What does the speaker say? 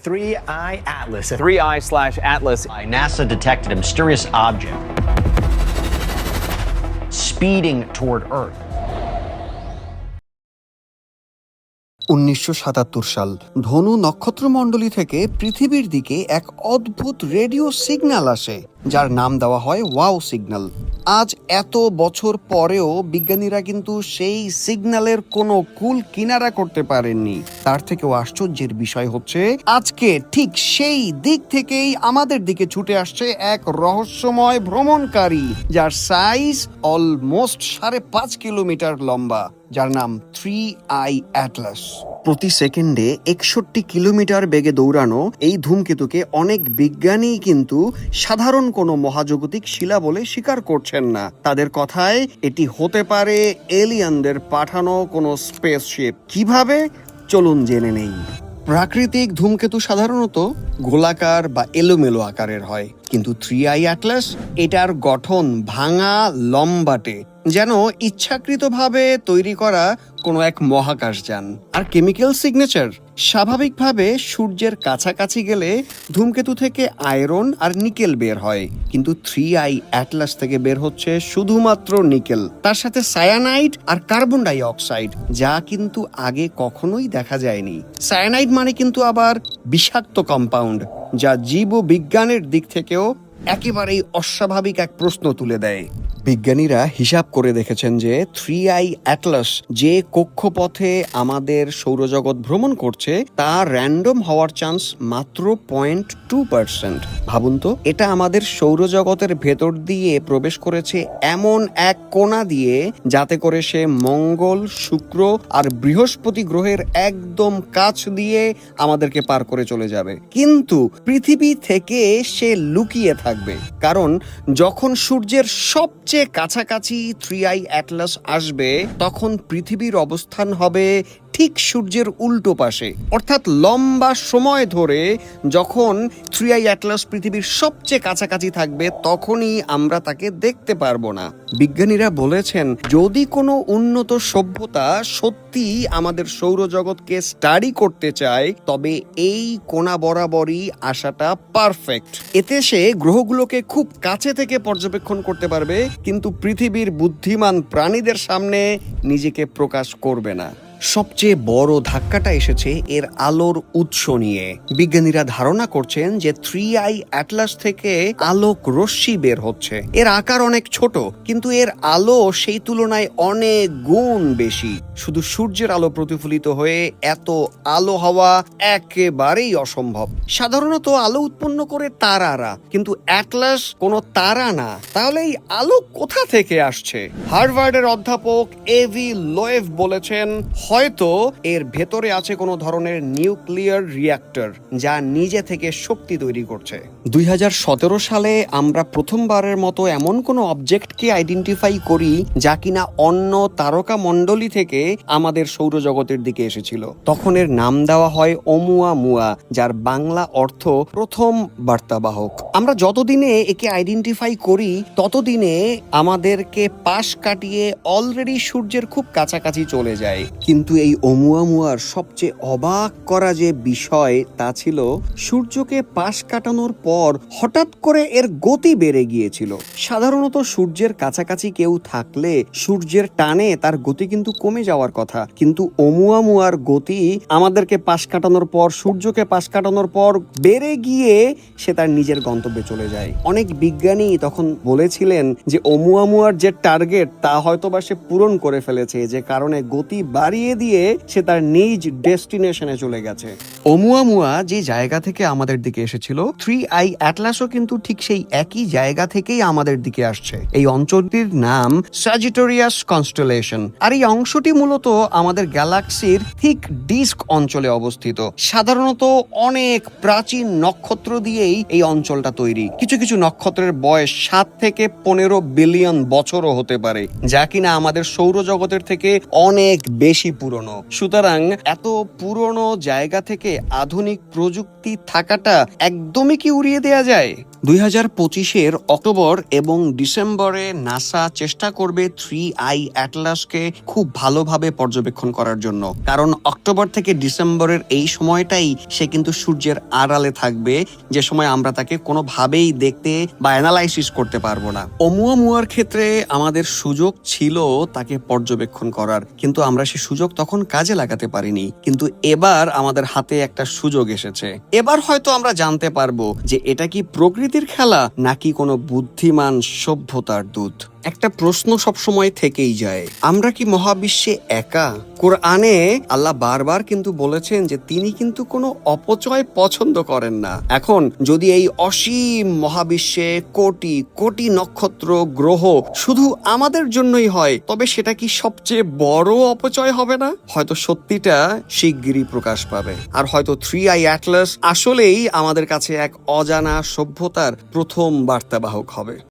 Three Eye Atlas. Three Eye slash Atlas. NASA detected a mysterious object speeding toward Earth. উনিশশো সাতাত্তর সাল ধনু নক্ষত্রমণ্ডলী থেকে পৃথিবীর দিকে এক অদ্ভুত রেডিও সিগন্যাল আসে যার নাম দেওয়া হয় ওয়াও সিগন্যাল। আজ এত বছর পরেও বিজ্ঞানীরা কিন্তু সেই সিগন্যালের কোনো কুল কিনারা করতে পারেননি। তার থেকেও আশ্চর্যের বিষয় হচ্ছে, আজকে ঠিক সেই দিক থেকেই আমাদের দিকে ছুটে আসছে এক রহস্যময় ভ্রমণকারী, যার সাইজ অলমোস্ট সাড়ে পাঁচ কিলোমিটার লম্বা, যার নাম থ্রি আই অ্যাটলাস। প্রতি সেকেন্ডে একষট্টি কিলোমিটার বেগে দৌড়ানো এই ধূমকেতুকে অনেক বিজ্ঞানী কিন্তু সাধারণ কোনো মহাজাগতিক শিলা বলে স্বীকার করছেন না। তাদের কথায়, এটি হতে পারে এলিয়ানদের পাঠানো কোনো স্পেসশিপ। কীভাবে? চলুন জেনে নেই। প্রাকৃতিক ধূমকেতু সাধারণত গোলাকার বা এলোমেলো আকারের হয়। কিন্তু থ্রি আই অ্যাটলাস এটার গঠন ভাঙা লম্বাটে, যেন ইচ্ছাকৃতভাবে তৈরি করা কোনো এক মহাকাশযান। আর কেমিক্যাল সিগনেচার, স্বাভাবিকভাবে সূর্যের কাছাকাছি গেলে ধূমকেতু থেকে আয়রন আর নিকেল বের হয়। কিন্তু থ্রি আই অ্যাটলাস থেকে বের হচ্ছে শুধুমাত্র নিকেল, তার সাথে সায়ানাইড আর কার্বন ডাই অক্সাইড যা কিন্তু আগে কখনোই দেখা যায়নি। সায়ানাইড মানে কিন্তু আবার বিষাক্ত কম্পাউন্ড যা জীব বিজ্ঞানের দিক থেকেও একেবারেই অস্বাভাবিক এক প্রশ্ন তুলে দেয়। বিজ্ঞানীরা হিসাব করে দেখেছেন যে থ্রি আই অ্যাটলাস যে কক্ষপথে আমাদের সৌরজগৎ ভ্রমণ করছে, তা র্যান্ডম হওয়ার চান্স মাত্র পয়েন্ট টু পার্সেন্ট ভাবুন তো, এটা আমাদের সৌরজগতের ভেতর দিয়ে প্রবেশ করেছে এমন এক কোণা দিয়ে, যাতে করে সে মঙ্গল, শুক্র আর বৃহস্পতি গ্রহের একদম কাছ দিয়ে আমাদেরকে পার করে চলে যাবে। কিন্তু পৃথিবী থেকে সে লুকিয়ে থাকবে, কারণ যখন সূর্যের সবচেয়ে কাছাকাছি থ্রি আই অ্যাটলাস আসবে তখন পৃথিবীর অবস্থান হবে ঠিক সূর্যের উল্টো পাশে। অর্থাৎ লম্বা সময় ধরে যখন থ্রি আই অ্যাটলাস পৃথিবীর সবচেয়ে কাছাকাছি থাকবে, তখনই আমরা তাকে দেখতে পারব না। বিজ্ঞানীরা বলেছেন, যদি কোনো উন্নত সভ্যতা সত্যি আমাদের সৌরজগৎকে স্টাডি করতে চায়, তবে এই কোনা বরাবরই আসাটা পারফেক্ট এতে সে গ্রহগুলোকে খুব কাছে থেকে পর্যবেক্ষণ করতে পারবে, কিন্তু পৃথিবীর বুদ্ধিমান প্রাণীদের সামনে নিজেকে প্রকাশ করবে না। সবচেয়ে বড় ধাক্কাটা এসেছে এর আলোর উৎস নিয়ে। বিজ্ঞানীরা ধারণা করছেন যে থ্রি আই অ্যাটলাস থেকে আলোক রশ্মি বের হচ্ছে। এর আকার অনেক ছোট, কিন্তু এর আলো সেই তুলনায় অনেক গুণ বেশি। শুধু সূর্যের আলো প্রতিফলিত হয়ে এত আলো হওয়া একেবারেই অসম্ভব। সাধারণত আলো উৎপন্ন করে তারারা, কিন্তু অ্যাটলাস কোনো তারা না। তাহলে এই আলো কোথা থেকে আসছে? হার্ভার্ডের অধ্যাপক এভি লোয়েভ বলেছেন হয়তো এর ভেতরে আছে কোনো ধরনের নিউক্লিয়ার রিয়াক্টর যা নিজে থেকে শক্তি তৈরি করছে। দুই হাজার সতেরো সালে আমরা প্রথমবারের মতো এমন কোনো অবজেক্টকে আইডেন্টিফাই করি যা কিনা অন্য তারকা মণ্ডলী থেকে আমাদের সৌরজগতের দিকে এসেছিল। তখন এর নাম দেওয়া হয় ওমুয়া মুয়া যার বাংলা অর্থ প্রথম বার্তাবাহক। আমরা যতদিনে একে আইডেন্টিফাই করি, ততদিনে আমাদেরকে পাশ কাটিয়ে অলরেডি সূর্যের খুব কাছাকাছি চলে যায়। কিন্তু এই ওমুয়ামুয়ার সবচেয়ে অবাক করা যে বিষয় তা ছিল, সূর্যকে পাশ কাটানোর পর হঠাৎ করে এর গতি বেড়ে গিয়েছিল। সাধারণত সূর্যের কাছাকাছি কেউ থাকলে সূর্যের টানে তার গতি কিন্তু কমে যাওয়ার কথা। কিন্তু ওমুয়ামুয়ার গতি আমাদেরকে পাশ কাটানোর পর, সূর্যকে পাশ কাটানোর পর বেড়ে গিয়ে সে তার নিজের গন্তব্যে চলে যায়। অনেক বিজ্ঞানী তখন বলেছিলেন যে ওমুয়ামুয়ার যে টার্গেট তা হয়তো বা সে পূরণ করে ফেলেছে, যে কারণে গতি বাড়িয়ে দিয়ে সে তার নিজ ডেস্টিনেশনে চলে গেছে। ওমুয়ামুয়া যে জায়গা থেকে আমাদের দিকে এসেছিল, থ্রি আই অ্যাটলাসও কিন্তু ঠিক সেই একই জায়গা থেকেই আমাদের দিকে আসছে। এই অঞ্চলটির নাম সাজিটোরিয়াস কনস্টলেশন আর এই অংশটি মূলত আমাদের গ্যালাক্সির ঠিক ডিস্ক অঞ্চলে অবস্থিত। সাধারণত অনেক প্রাচীন নক্ষত্র দিয়েই এই অঞ্চলটা তৈরি। কিছু কিছু নক্ষত্রের বয়স সাত থেকে পনেরো বিলিয়ন বছরও হতে পারে, যা কিনা আমাদের সৌরজগতের থেকে অনেক বেশি পুরনো। সুতরাং এত পুরনো জায়গা থেকে আধুনিক প্রযুক্তি থাকাটা একদমই কি উড়িয়ে দেয়া যায়? দুই হাজার পঁচিশের অক্টোবর এবং ডিসেম্বরে নাসা চেষ্টা করবে থ্রি আই অ্যাটলাসকে খুব ভালোভাবে পর্যবেক্ষণ করার জন্য। কারণ অক্টোবর থেকে ডিসেম্বরের এই সময়টাই সে কিন্তু সূর্যের আড়ালে থাকবে, যে সময় আমরা তাকে কোনোভাবেই দেখতে বা অ্যানালাইসিস করতে পারব না। ওমুয়ামুয়ার ক্ষেত্রে আমাদের সুযোগ ছিল তাকে পর্যবেক্ষণ করার, কিন্তু আমরা সে সুযোগ তখন কাজে লাগাতে পারিনি। কিন্তু এবার আমাদের হাতে একটা সুযোগ এসেছে। এবার হয়তো আমরা জানতে পারব যে এটা কি প্রকৃতির খেলা নাকি কোনো বুদ্ধিমান সভ্যতার দূত। একটা প্রশ্ন সবসময় থেকেই যায়, আমরা কি মহাবিশ্বে একা? কোরআনে আল্লাহ বারবার কিন্তু বলেছেন যে তিনি কিন্তু কোনো অপচয় পছন্দ করেন না। এখন যদি এই অসীম মহাবিশ্বে কোটি কোটি নক্ষত্র গ্রহ শুধু আমাদের জন্যই হয়, তবে সেটা কি সবচেয়ে বড় অপচয় হবে না? হয়তো সত্যিটা শিগগিরই প্রকাশ পাবে। আর হয়তো থ্রি আই অ্যাটলাস আসলেই আমাদের কাছে এক অজানা সভ্যতার প্রথম বার্তাবাহক হবে।